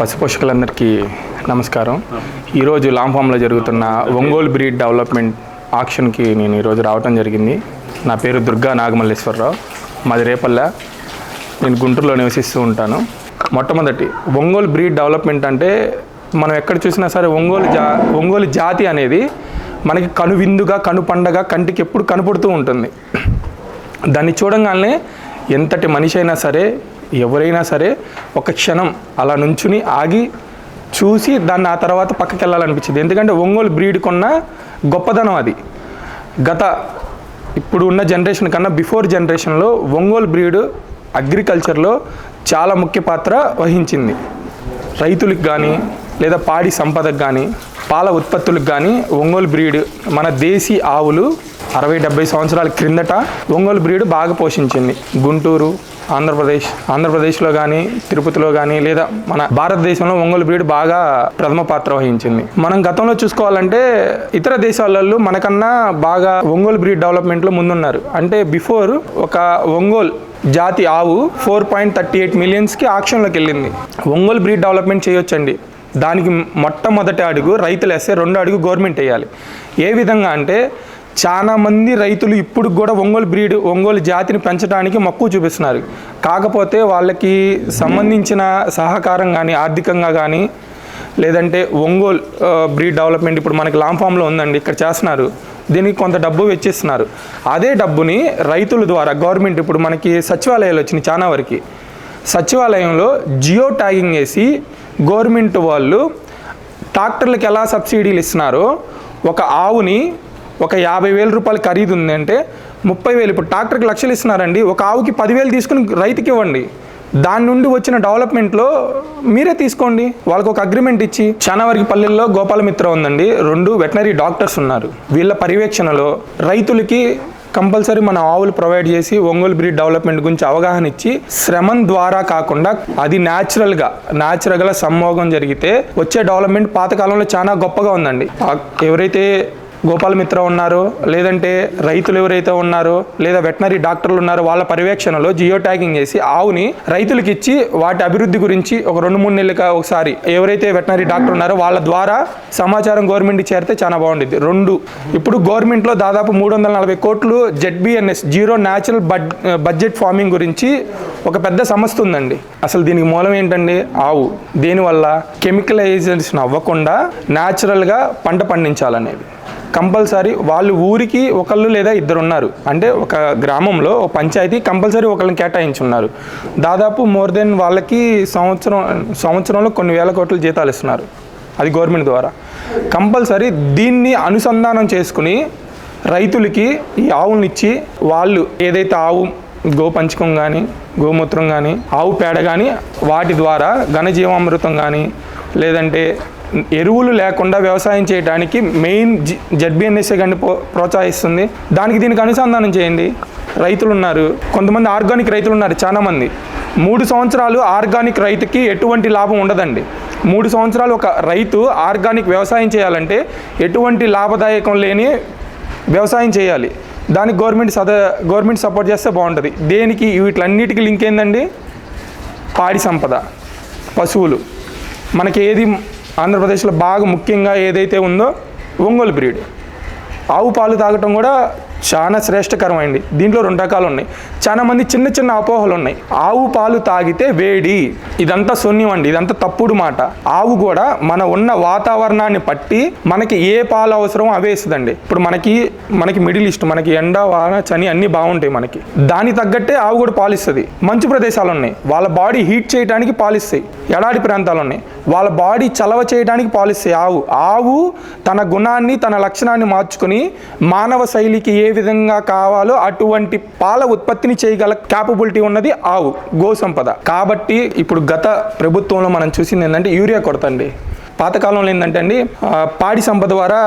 పశుపోషకులందరికీ నమస్కారం. ఈరోజు లాంఫామ్లో జరుగుతున్న ఒంగోలు బ్రీడ్ డెవలప్మెంట్ ఆక్షన్కి నేను ఈరోజు రావటం జరిగింది. నా పేరు దుర్గా నాగమల్లేశ్వరరావు. మాది రేపల్ల. నేను గుంటూరులో నివసిస్తూ ఉంటాను. మొట్టమొదటి ఒంగోలు బ్రీడ్ డెవలప్మెంట్ అంటే మనం ఎక్కడ చూసినా సరే ఒంగోలు జా ఒంగోలు జాతి అనేది మనకి కనువిందుగా కనుపండగా కంటికి ఎప్పుడు కనపడుతూ ఉంటుంది. దాన్ని చూడంగానే ఎంతటి మనిషి అయినా సరే ఎవరైనా సరే ఒక క్షణం అలా నుంచుని ఆగి చూసి దాన్ని ఆ తర్వాత పక్కకి వెళ్ళాలనిపించింది ఎందుకంటే ఒంగోలు బ్రీడ్ కొన్న గొప్పదనం అది. గత ఇప్పుడు ఉన్న జనరేషన్ కన్నా బిఫోర్ జనరేషన్లో ఒంగోలు బ్రీడ్ అగ్రికల్చర్లో చాలా ముఖ్య పాత్ర వహించింది. రైతులకు కానీ లేదా పాడి సంపదకు కానీ పాల ఉత్పత్తులకు కానీ ఒంగోలు బ్రీడ్ మన దేశీ ఆవులు అరవై డెబ్బై సంవత్సరాల క్రిందట ఒంగోలు బ్రీడ్ బాగా పోషించింది. గుంటూరు ఆంధ్రప్రదేశ్ ఆంధ్రప్రదేశ్లో కానీ తిరుపతిలో కానీ లేదా మన భారతదేశంలో ఒంగోలు బ్రీడ్ బాగా ప్రథమ పాత్ర వహించింది. మనం గతంలో చూసుకోవాలంటే ఇతర దేశాలలో మనకన్నా బాగా ఒంగోలు బ్రీడ్ డెవలప్మెంట్లో ముందున్నారు. అంటే బిఫోర్ ఒక ఒంగోలు జాతి ఆవు ఫోర్ పాయింట్ థర్టీ ఎయిట్ మిలియన్స్కి ఆక్షన్లోకి వెళ్ళింది. ఒంగోలు బ్రీడ్ డెవలప్మెంట్ చేయొచ్చండి. దానికి మొట్టమొదటి అడుగు రైతులు వేస్తే రెండో అడుగు గవర్నమెంట్ వేయాలి. ఏ విధంగా అంటే చాలా మంది రైతులు ఇప్పుడు కూడా ఒంగోలు బ్రీడ్ ఒంగోలు జాతిని పెంచడానికి మక్కువ చూపిస్తున్నారు. కాకపోతే వాళ్ళకి సంబంధించిన సహకారం కానీ ఆర్థికంగా కానీ లేదంటే ఒంగోలు బ్రీడ్ డెవలప్మెంట్ ఇప్పుడు మనకి లాంగ్ ఫామ్లో ఉందండి ఇక్కడ చేస్తున్నారు. దీనికి కొంత డబ్బు వెచ్చిస్తున్నారు. అదే డబ్బుని రైతుల ద్వారా గవర్నమెంట్ ఇప్పుడు మనకి సచివాలయాలు వచ్చినాయి చాలా వరకు. సచివాలయంలో జియో ట్యాగింగ్ వేసి గవర్నమెంట్ వాళ్ళు ట్రాక్టర్లకు ఎలా సబ్సిడీలు ఇస్తున్నారో ఒక ఆవుని ఒక యాభై వేల రూపాయలు ఖరీదు ఉందంటే ముప్పై వేలు. ఇప్పుడు ట్రాక్టర్కి లక్షలు ఇస్తున్నారండి. ఒక ఆవుకి పదివేలు తీసుకుని రైతుకి ఇవ్వండి. దాని నుండి వచ్చిన డెవలప్మెంట్లో మీరే తీసుకోండి. వాళ్ళకి ఒక అగ్రిమెంట్ ఇచ్చి చాలా వరకు పల్లెల్లో గోపాలమిత్ర ఉందండి. రెండు వెటనరీ డాక్టర్స్ ఉన్నారు. వీళ్ళ పర్యవేక్షణలో రైతులకి కంపల్సరీ మన ఆవులు ప్రొవైడ్ చేసి ఒంగోలు బ్రీడ్ డెవలప్మెంట్ గురించి అవగాహన ఇచ్చి శ్రమం ద్వారా కాకుండా అది న్యాచురల్గా న్యాచురల్గా సంభోగం జరిగితే వచ్చే డెవలప్మెంట్ పాతకాలంలో చాలా గొప్పగా ఉందండి. ఎవరైతే గోపాలమిత్ర ఉన్నారో లేదంటే రైతులు ఎవరైతే ఉన్నారో లేదా వెటనరీ డాక్టర్లు ఉన్నారో వాళ్ళ పర్యవేక్షణలో జియో ట్యాగింగ్ చేసి ఆవుని రైతులకు ఇచ్చి వాటి అభివృద్ధి గురించి ఒక రెండు మూడు నెలలుగా ఒకసారి ఎవరైతే వెటనరీ డాక్టర్ ఉన్నారో వాళ్ళ ద్వారా సమాచారం గవర్నమెంట్కి చేరితే చాలా బాగుంటుంది రెండు ఇప్పుడు గవర్నమెంట్లో దాదాపు మూడు వందల నలభై కోట్లు ZBNS zero natural bud budget farming గురించి ఒక పెద్ద సమస్య ఉందండి. అసలు దీనికి మూలం ఏంటండి? ఆవు. దీనివల్ల? కెమికలైజేషన్ అవ్వకుండా న్యాచురల్గా పంట పండించాలనేది. కంపల్సరీ వాళ్ళు ఊరికి ఒకళ్ళు లేదా ఇద్దరు ఉన్నారు అంటే ఒక గ్రామంలో ఒక పంచాయతీ కంపల్సరీ ఒకళ్ళని కేటాయించున్నారు. దాదాపు మోర్ దెన్ వాళ్ళకి సంవత్సరం సంవత్సరంలో కొన్ని వేల కోట్ల జీతాలు ఇస్తున్నారు. అది గవర్నమెంట్ ద్వారా. కంపల్సరీ దీన్ని అనుసంధానం చేసుకుని రైతులకి ఈ ఆవులను ఇచ్చి వాళ్ళు ఏదైతే ఆవు గోపంచకం కానీ గోమూత్రం కానీ ఆవు పేడ కానీ వాటి ద్వారా ఘనజీవామృతం కానీ లేదంటే ఎరువులు లేకుండా వ్యవసాయం చేయడానికి మెయిన్ జడ్బిఎన్ఎస్ఏ కానీ ప్రోత్సహిస్తుంది. దానికి దీనికి అనుసంధానం చేయండి. రైతులు ఉన్నారు కొంతమంది ఆర్గానిక్ రైతులు ఉన్నారు చాలామంది. మూడు సంవత్సరాలు ఆర్గానిక్ రైతుకి ఎటువంటి లాభం ఉండదండి. మూడు సంవత్సరాలు ఒక రైతు ఆర్గానిక్ వ్యవసాయం చేయాలంటే ఎటువంటి లాభదాయకం లేని వ్యవసాయం చేయాలి. దానికి గవర్నమెంట్ సద గవర్నమెంట్ సపోర్ట్ చేస్తే బాగుంటుంది. దేనికి? వీటిలన్నిటికీ లింక్ ఏందండి? పాడి సంపద పశువులు. మనకి ఏది ఆంధ్రప్రదేశ్లో బాగా ముఖ్యంగా ఏదైతే ఉందో ఒంగోలు బ్రీడ్. ఆవు పాలు తాగటం కూడా చాలా శ్రేష్టకరమైంది. దీంట్లో రెండు రకాలు ఉన్నాయి. చాలా మంది చిన్న చిన్న అపోహలు ఉన్నాయి. ఆవు పాలు తాగితే వేడి. ఇదంతా శూన్యం అండి. ఇదంతా తప్పుడు మాట. ఆవు కూడా మన ఉన్న వాతావరణాన్ని పట్టి మనకి ఏ పాలు అవసరమో అవే ఇస్తుందండి. ఇప్పుడు మనకి మనకి మిడిల్ ఈస్ట్ మనకి ఎండ వాన చని అన్నీ బాగుంటాయి మనకి. దాని తగ్గట్టే ఆవు కూడా పాలిస్తుంది. మంచు ప్రదేశాలు ఉన్నాయి. వాళ్ళ బాడీ హీట్ చేయడానికి పాలిస్తాయి. ఎడారి ప్రాంతాలు ఉన్నాయి. వాళ్ళ బాడీ చలవ చేయడానికి పాలిస్తాయి ఆవు. ఆవు తన గుణాన్ని తన లక్షణాన్ని మార్చుకుని మానవ శైలికి ఏ విధంగా కావాలో అటువంటి పాల ఉత్పత్తిని చేయగల క్యాపబిలిటీ ఉన్నది ఆవు గో సంపద. కాబట్టి ఇప్పుడు గత ప్రభుత్వంలో మనం చూసింది ఏంటంటే యూరియా కొడతండి పాతకాలంలో ఏంటంటే అండి పాడి సంపద ద్వారా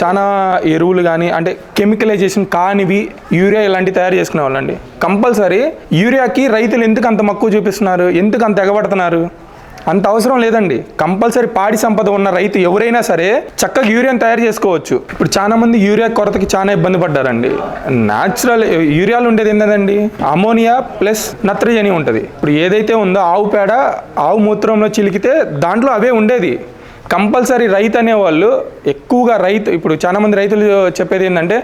చాలా ఎరువులు కానీ అంటే కెమికలైజేషన్ కానివి యూరియా ఇలాంటివి తయారు చేసుకునే వాళ్ళండి కంపల్సరీ యూరియాకి రైతులు ఎందుకు అంత మక్కువ చూపిస్తున్నారు? ఎందుకు అంత ఎగబడుతున్నారు? అంత అవసరం లేదండి. కంపల్సరీ పాడి సంపద ఉన్న రైతు ఎవరైనా సరే చక్కగా యూరియాని తయారు చేసుకోవచ్చు. ఇప్పుడు చాలా మంది యూరియా కొరతకి చాలా ఇబ్బంది పడ్డారండి. న్యాచురల్ యూరియాలు ఉండేది ఏంటండి అమోనియా ప్లస్ నత్రజని ఉంటుంది. ఇప్పుడు ఏదైతే ఉందో ఆవు పేడ ఆవు మూత్రంలో చిలికితే దాంట్లో అవే ఉండేది. కంపల్సరీ రైతు అనేవాళ్ళు ఎక్కువగా రైతు ఇప్పుడు చాలామంది రైతులు చెప్పేది ఏంటంటే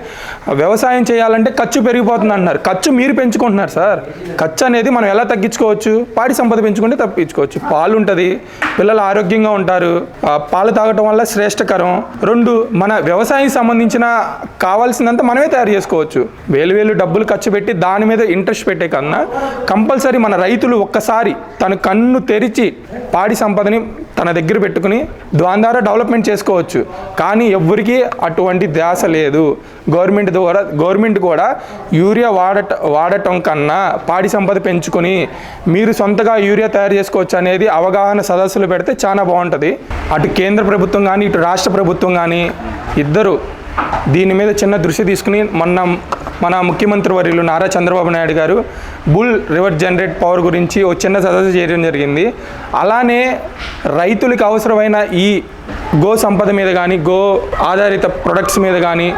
వ్యవసాయం చేయాలంటే ఖర్చు పెరిగిపోతుంది అంటున్నారు. ఖర్చు మీరు పెంచుకుంటున్నారు సార్. ఖర్చు అనేది మనం ఎలా తగ్గించుకోవచ్చు? పాడి సంపద పెంచుకుంటే తప్పించుకోవచ్చు. పాలు ఉంటుంది పిల్లలు ఆరోగ్యంగా ఉంటారు. ఆ, పాలు తాగటం వల్ల శ్రేష్టకరం. రెండు మన వ్యవసాయం సంబంధించిన కావాల్సినంత మనమే తయారు చేసుకోవచ్చు. వేలు వేలు డబ్బులు ఖర్చు పెట్టి దాని మీద ఇంట్రెస్ట్ పెట్టే కన్నా కంపల్సరీ మన రైతులు ఒక్కసారి తన కన్ను తెరిచి పాడి సంపదని తన దగ్గర పెట్టుకుని దాని ద్వారా డెవలప్మెంట్ చేసుకోవచ్చు. కానీ ఎవ్వరికీ అటువంటి ధ్యాస లేదు. గవర్నమెంట్ ద్వారా గవర్నమెంట్ కూడా యూరియా వాడట వాడటం కన్నా పాడి సంపద పెంచుకొని మీరు సొంతగా యూరియా తయారు చేసుకోవచ్చు అనేది అవగాహన సదస్సులు పెడితే చాలా బాగుంటుంది. అటు కేంద్ర ప్రభుత్వం కానీ ఇటు రాష్ట్ర ప్రభుత్వం కానీ ఇద్దరు దీని మీద చిన్న దృష్టి తీసుకుని మొన్న మన ముఖ్యమంత్రి వర్యులు నారా చంద్రబాబు నాయుడు గారు బుల్ రివర్ జనరేట్ పవర్ గురించి ఒక చిన్న సదస్సు చేయడం జరిగింది. అలానే రైతులకు అవసరమైన ఈ గో సంపద మీద కానీ గో ఆధారిత ప్రొడక్ట్స్ మీద కానీ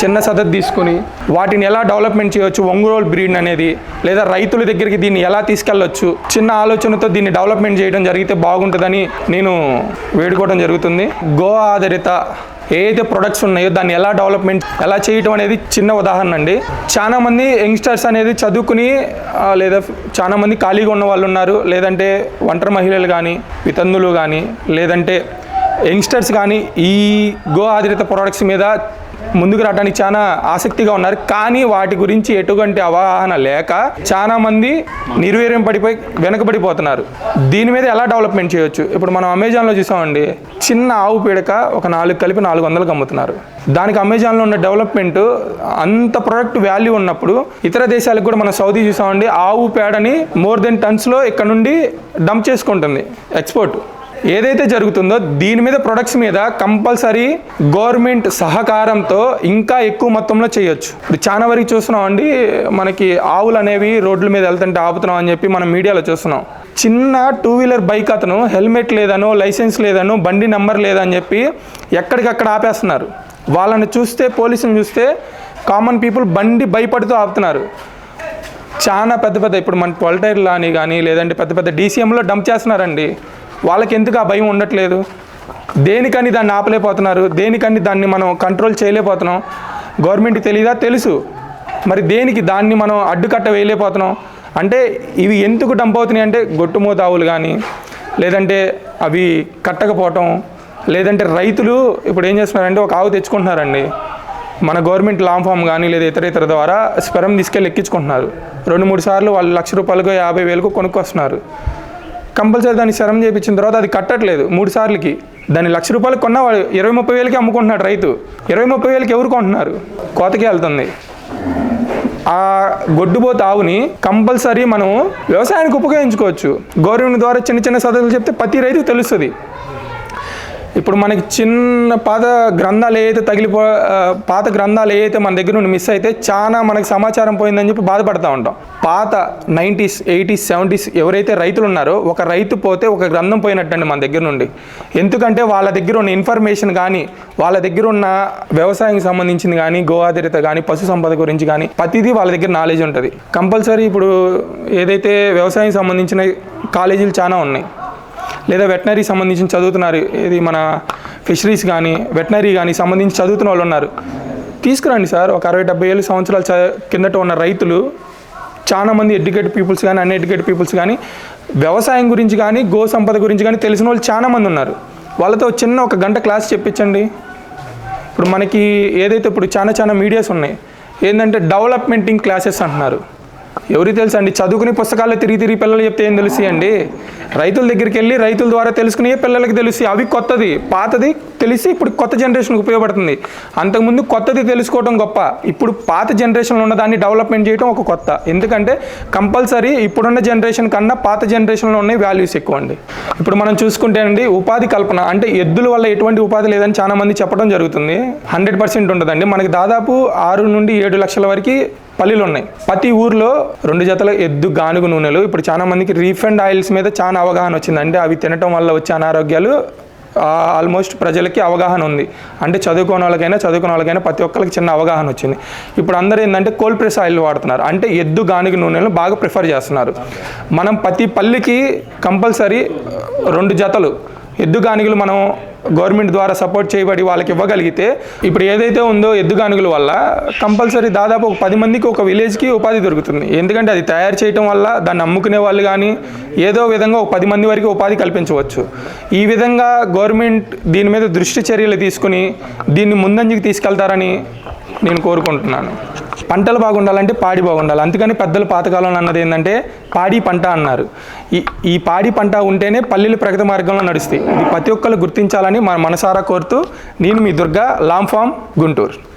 చిన్న సదస్సు తీసుకుని వాటిని ఎలా డెవలప్మెంట్ చేయవచ్చు ఒంగోలు బ్రీడ్ అనేది లేదా రైతుల దగ్గరికి దీన్ని ఎలా తీసుకెళ్ళొచ్చు చిన్న ఆలోచనతో దీన్ని డెవలప్మెంట్ చేయడం జరిగితే బాగుంటుందని నేను వేడుకోవడం జరుగుతుంది. గో ఆధారిత ఏదైతే ప్రొడక్ట్స్ ఉన్నాయో దాన్ని ఎలా డెవలప్మెంట్ ఎలా చేయటం అనేది చిన్న ఉదాహరణ అండి. చాలా మంది యంగ్స్టర్స్ అనేది చదువుకుని లేదా చాలా మంది ఖాళీగా ఉన్న వాళ్ళు ఉన్నారు. లేదంటే ఒంటరి మహిళలు కానీ వితంతులు కానీ లేదంటే యంగ్స్టర్స్ కానీ ఈ గో ఆధారిత ప్రొడక్ట్స్ మీద ముందుకు రావడానికి చాలా ఆసక్తిగా ఉన్నారు. కానీ వాటి గురించి ఎటువంటి అవగాహన లేక చాలా మంది నిర్వీర్యం పడిపోయి వెనకబడిపోతున్నారు. దీని మీద ఎలా డెవలప్మెంట్ చేయొచ్చు? ఇప్పుడు మనం అమెజాన్లో చూసామండి. చిన్న ఆవు పీడక ఒక నాలుగు కలిపి నాలుగు వందలకు అమ్ముతున్నారు. దానికి అమెజాన్లో ఉన్న డెవలప్మెంట్ అంత ప్రొడక్ట్ వాల్యూ ఉన్నప్పుడు ఇతర దేశాలకు కూడా మనం సౌదీ చూసామండి. ఆవు పేడని మోర్ దెన్ టన్స్లో ఇక్కడ నుండి డంప్ చేసుకుంటుంది ఎక్స్పోర్ట్. ఏదైతే జరుగుతుందో దీని మీద ప్రొడక్ట్స్ మీద కంపల్సరీ గవర్నమెంట్ సహకారంతో ఇంకా ఎక్కువ మొత్తంలో చేయొచ్చు. ఇప్పుడు చాలా వరకు చూస్తున్నాం అండి మనకి ఆవులు అనేవి రోడ్ల మీద వెళ్తుంటే ఆపుతున్నాం అని చెప్పి మనం మీడియాలో చూస్తున్నాం. చిన్న టూ వీలర్ బైక్ అతను హెల్మెట్ లేదనో లైసెన్స్ లేదనో బండి నెంబర్ లేదని చెప్పి ఎక్కడికక్కడ ఆపేస్తున్నారు. వాళ్ళని చూస్తే పోలీసుని చూస్తే కామన్ పీపుల్ బండి భయపడుతూ ఆపుతున్నారు. చాలా పెద్ద పెద్ద ఇప్పుడు మన పొలటైర్లు అని కానీ లేదంటే పెద్ద పెద్ద డీసీఎంలో డంప్ చేస్తున్నారండి. వాళ్ళకి ఎందుకు ఆ భయం ఉండట్లేదు? దేనికని దాన్ని ఆపలేకపోతున్నారు? దేనికని దాన్ని మనం కంట్రోల్ చేయలేకపోతున్నాం? గవర్నమెంట్కి తెలియదా తెలుసు. మరి దేనికి దాన్ని మనం అడ్డుకట్ట వేయలేకపోతున్నాం? అంటే ఇవి ఎందుకు డంప్ అవుతున్నాయి అంటే గొట్టుమూత ఆవులు కానీ లేదంటే అవి కట్టకపోవటం లేదంటే రైతులు ఇప్పుడు ఏం చేస్తున్నారంటే ఒక ఆవు తెచ్చుకుంటున్నారండి. మన గవర్నమెంట్ లాంగ్ ఫామ్ కానీ లేదా ఇతర ఇతర ద్వారా స్పెరం తీసుకెళ్ళి ఎక్కించుకుంటున్నారు. రెండు మూడు సార్లు వాళ్ళు లక్ష రూపాయలకు యాభై వేలకు కొనుక్కొస్తున్నారు. కంపల్సరీ దాన్ని శరం చేయించిన తర్వాత అది కట్టట్లేదు మూడు సార్లకి. దాన్ని లక్ష రూపాయలు కొన్నా వాడు ఇరవై ముప్పై వేలకి అమ్ముకుంటున్నాడు రైతు. ఇరవై ముప్పై వేలకి ఎవరు కొంటున్నారు? కోతకి వెళ్తుంది. ఆ గొడ్డుబోత ఆవుని కంపల్సరీ మనం వ్యవసాయానికి ఉపయోగించుకోవచ్చు. గవర్నమెంట్ ద్వారా చిన్న చిన్న సదస్సులు చెప్తే ప్రతి రైతు తెలుస్తుంది. ఇప్పుడు మనకి చిన్న పాత గ్రంథాలు ఏదైతే తగిలిపో పాత గ్రంథాలు ఏదైతే మన దగ్గర నుండి మిస్ అయితే చాలా మనకి సమాచారం పోయిందని చెప్పి బాధపడతా ఉంటాం. పాత నైంటీస్ ఎయిటీస్ సెవెంటీస్ ఎవరైతే రైతులు ఉన్నారో ఒక రైతు పోతే ఒక గ్రంథం పోయినట్టండి మన దగ్గర నుండి. ఎందుకంటే వాళ్ళ దగ్గర ఉన్న ఇన్ఫర్మేషన్ కానీ వాళ్ళ దగ్గర ఉన్న వ్యవసాయం సంబంధించింది కానీ గో ఆధారిత కానీ పశు సంపద గురించి కానీ ప్రతిదీ వాళ్ళ దగ్గర నాలెడ్జ్ ఉంటుంది. కంపల్సరీ ఇప్పుడు ఏదైతే వ్యవసాయం సంబంధించిన కాలేజీలు చాలా ఉన్నాయి. లేదా వెటనరీ సంబంధించి చదువుతున్నారు. ఇది మన ఫిషరీస్ కానీ వెటనరీ కానీ సంబంధించి చదువుతున్న వాళ్ళు ఉన్నారు. తీసుకురండి సార్. ఒక అరవై డెబ్బై ఏళ్ళు సంవత్సరాల చ- కిందట ఉన్న రైతులు చాలామంది ఎడ్యుకేటెడ్ పీపుల్స్ కానీ అన్ ఎడ్యుకేటెడ్ పీపుల్స్ కానీ వ్యవసాయం గురించి కానీ గో సంపద గురించి కానీ తెలిసిన వాళ్ళు చాలామంది ఉన్నారు. వాళ్ళతో చిన్న ఒక గంట క్లాస్ చెప్పించండి. ఇప్పుడు మనకి ఏదైతే ఇప్పుడు చాలా చాలా మీడియాస్ ఉన్నాయి. ఏంటంటే డెవలప్మెంటింగ్ క్లాసెస్ అంటున్నారు. ఎవరికి తెలుసు అండి చదువుకుని పుస్తకాల్లో తిరిగి తిరిగి పిల్లలు చెప్తే ఏం తెలుసు అండి? రైతుల దగ్గరికి వెళ్ళి రైతుల ద్వారా తెలుసుకుని పిల్లలకి తెలుసు అవి కొత్తది. పాతది తెలిసి ఇప్పుడు కొత్త జనరేషన్కి ఉపయోగపడుతుంది. అంతకుముందు కొత్తది తెలుసుకోవడం గొప్ప. ఇప్పుడు పాత జనరేషన్లో ఉన్న దాన్ని డెవలప్మెంట్ చేయడం ఒక కొత్త. ఎందుకంటే కంపల్సరీ ఇప్పుడున్న జనరేషన్ కన్నా పాత జనరేషన్లో ఉన్న వాల్యూస్ ఎక్కువ అండి. ఇప్పుడు మనం చూసుకుంటే అండి ఉపాధి కల్పన అంటే ఎద్దుల వల్ల ఎటువంటి ఉపాధి లేదని చాలా మంది చెప్పడం జరుగుతుంది. హండ్రెడ్ పర్సెంట్ ఉంటుందండి. మనకి దాదాపు ఆరు నుండి ఏడు లక్షల వరకు పల్లీలు ఉన్నాయి. ప్రతి ఊర్లో రెండు జతల ఎద్దు గానుగు నూనెలు. ఇప్పుడు చాలా మందికి రీఫండ్ ఆయిల్స్ మీద చాలా అవగాహన వచ్చింది. అంటే అవి తినటం వల్ల వచ్చే అనారోగ్యాలు ఆల్మోస్ట్ ప్రజలకి అవగాహన ఉంది. అంటే చదువుకోని వాళ్ళకైనా చదువుకున్న వాళ్ళకైనా ప్రతి ఒక్కరికి చిన్న అవగాహన వచ్చింది. ఇప్పుడు అందరూ ఏంటంటే కోల్డ్ ప్రెస్ ఆయిల్ వాడుతున్నారు. అంటే ఎద్దు గానుగ నూనెలు బాగా ప్రిఫర్ చేస్తున్నారు. మనం ప్రతి పల్లికి కంపల్సరీ రెండు జతలు. ఎద్దు గానుగలు మనం గవర్నమెంట్ ద్వారా సపోర్ట్ చేయబడి వాళ్ళకి ఇవ్వగలిగితే ఇప్పుడు ఏదైతే ఉందో ఎద్దుగానుగుల వల్ల కంపల్సరీ దాదాపు ఒక పది మందికి ఒక విలేజ్కి ఉపాధి దొరుకుతుంది. ఎందుకంటే అది తయారు చేయటం వల్ల దాన్ని అమ్ముకునే వాళ్ళు కానీ ఏదో విధంగా ఒక పది మంది వరకు ఉపాధి కల్పించవచ్చు. ఈ విధంగా గవర్నమెంట్ దీని మీద దృష్టి చర్యలు తీసుకుని దీన్ని ముందంజకి తీసుకెళ్తారని నేను కోరుకుంటున్నాను. పంటలు బాగుండాలంటే పాడి బాగుండాలి. అందుకని పెద్దలు పాతకాలంలో అన్నది ఏంటంటే పాడి పంట అన్నారు. ఈ ఈ పాడి పంట ఉంటేనే పల్లెలు ప్రగతి మార్గంలో నడుస్తాయి. ఇది ప్రతి ఒక్కరు గుర్తించాలని మన మనసారా కోరుతూ నేను మీ దుర్గా లాంగ్ ఫామ్ గుంటూరు.